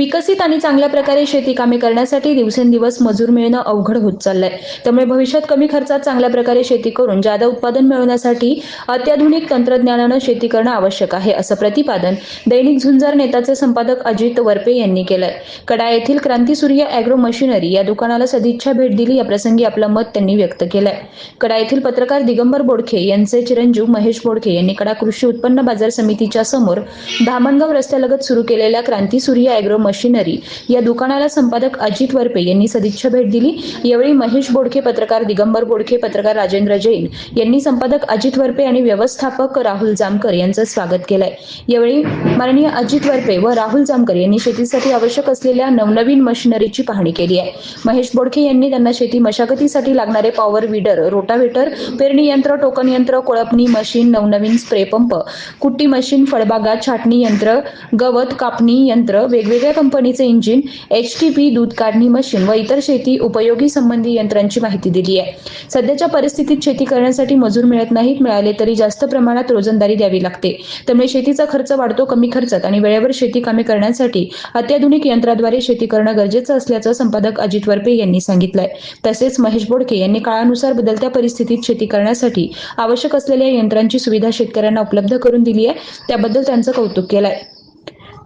विकसित आणि चांगल्या प्रकारे शेती कामे करण्यासाठी दिवसेंदिवस मजूर मिळणं अवघड होत चाललंय. त्यामुळे भविष्यात कमी खर्चात चांगल्या प्रकारे शेती करून जादा उत्पादन मिळवण्यासाठी अत्याधुनिक तंत्रज्ञानानं शेती करणं आवश्यक आहे असं प्रतिपादन दैनिक झुंजार नेताचे संपादक अजित वरपे यांनी केलंय. कडा येथील क्रांतीसूर्य अॅग्रो मशिनरी या दुकानाला सदिच्छा भेट दिली या प्रसंगी आपलं मत त्यांनी व्यक्त केलंय. कडा येथील पत्रकार दिगंबर बोडखे यांचे चिरंजीव महेश बोडखे यांनी कडा कृषी उत्पन्न बाजार समितीच्या समोर धामणगाव रस्त्यालगत सुरू केलेल्या क्रांतीसूर्य अॅग्रो मशिनरी. या दुकानाला संपादक अजित वरपे यांनी सदिच्छा भेट दिली. यावेळी महेश बोडखे पत्रकार दिगंबर बोडखे पत्रकार राजेंद्र जैन यांनी संपादक अजित वरपे आणि व्यवस्थापक राहुल जामकर यांचं स्वागत केलंय. यावेळी माननीय अजित वरपे व राहुल जामकर यांनी शेतीसाठी आवश्यक असलेल्या नवनवीन मशिनरीची पाहणी केली आहे. महेश बोडखे यांनी त्यांना शेती मशागतीसाठी लागणारे पॉवर विडर रोटावेटर पेरणी यंत्र टोकन यंत्र कोळपणी मशीन नवनवीन स्प्रे पंप कुट्टी मशीन फळबागा छाटणी यंत्र गवत कापणी यंत्र वेगवेगळ्या कंपनीचे इंजिन एच टी पी दूध काढणी मशीन व इतर शेती उपयोगी संबंधी यंत्रांची माहिती दिली आहे. सध्याच्या परिस्थितीत शेती करण्यासाठी मजूर मिळत नाहीत मिळाले तरी जास्त प्रमाणात रोजंदारी द्यावी लागते. त्यामुळे शेतीचा खर्च वाढतो कमी खर्चात आणि वेळेवर शेती कामे करण्यासाठी अत्याधुनिक यंत्राद्वारे शेती करणं गरजेचं असल्याचं संपादक अजित वरपे यांनी सांगितलंय. तसेच महेश बोडके यांनी काळानुसार बदलत्या परिस्थितीत शेती करण्यासाठी आवश्यक असलेल्या यंत्रांची सुविधा शेतकऱ्यांना उपलब्ध करून दिली आहे. त्याबद्दल त्यांचं कौतुक केलंय.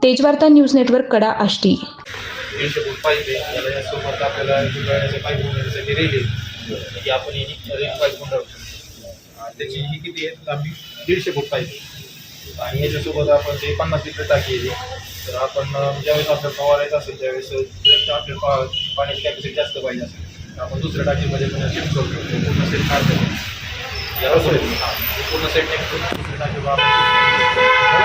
Tejvarta news network Kada Ashti. दीडशे फूट पाहिजे आपल्याला पाईप रेल आपण पाईप त्याची ही किती आहे लांबी दीडशे फूट पाहिजे आणि याच्यासोबत आपण ते पन्नास लिटर टाकी तर आपण ज्यावेळेस आपल्याला फवारायचं असेल त्यावेळेस आपल्याला पा पाण्याची कॅपॅसिटी जास्त पाहिजे असेल. तर आपण दुसऱ्या टाकीमध्ये पण शिफ्ट करू शकतो पूर्ण सेट काढतो. यासोबत हां पूर्ण सेट टाकून दुसऱ्या टाकीवर आपण